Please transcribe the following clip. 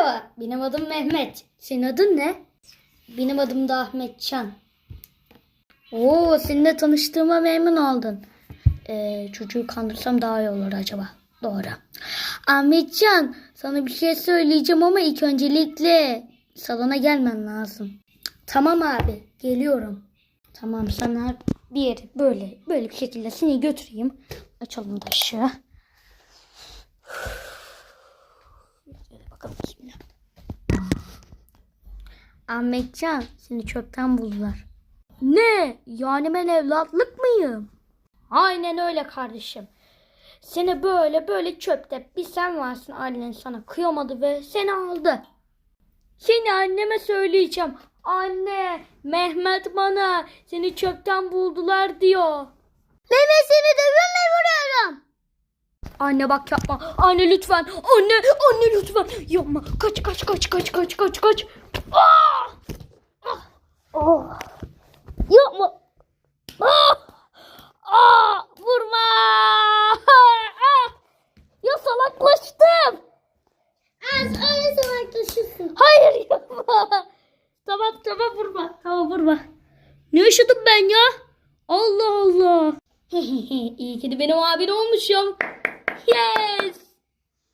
Merhaba, benim adım Mehmet. Senin adın ne? Benim adım da Ahmet Can. Oo, seninle tanıştığıma memnun oldun. Ee, çocuğu kandırsam daha iyi olur acaba. Doğru. Ahmetcan, sana bir şey söyleyeceğim ama ilk öncelikle salona gelmen lazım. Tamam abi, geliyorum. Tamam, sana bir böyle böyle bir şekilde seni götüreyim. Açalım da. Ahmetcan, seni çöpten buldular. Ne? Yani ben evlatlık mıyım? Aynen öyle kardeşim. Seni böyle böyle çöpte bir sen varsın annen sana kıyamadı ve seni aldı. Seni anneme söyleyeceğim. Anne, Mehmet bana seni çöpten buldular diyor. Mehmet seni dövüme vuruyorum. Anne bak yapma. Anne lütfen. Anne, anne lütfen. Yapma. Kaç kaç kaç kaç kaç kaç kaç. Ah! Oh! Yapma. Ah! Ah! Vurma. Ah! Ya salaklaştım. Az öyle salaklaşırsın. Hayır yapma. Tamam tamam vurma. Tamam vurma. Ne yaşadım ben ya? Allah Allah. İyi ki de benim abin olmuşum. Yes.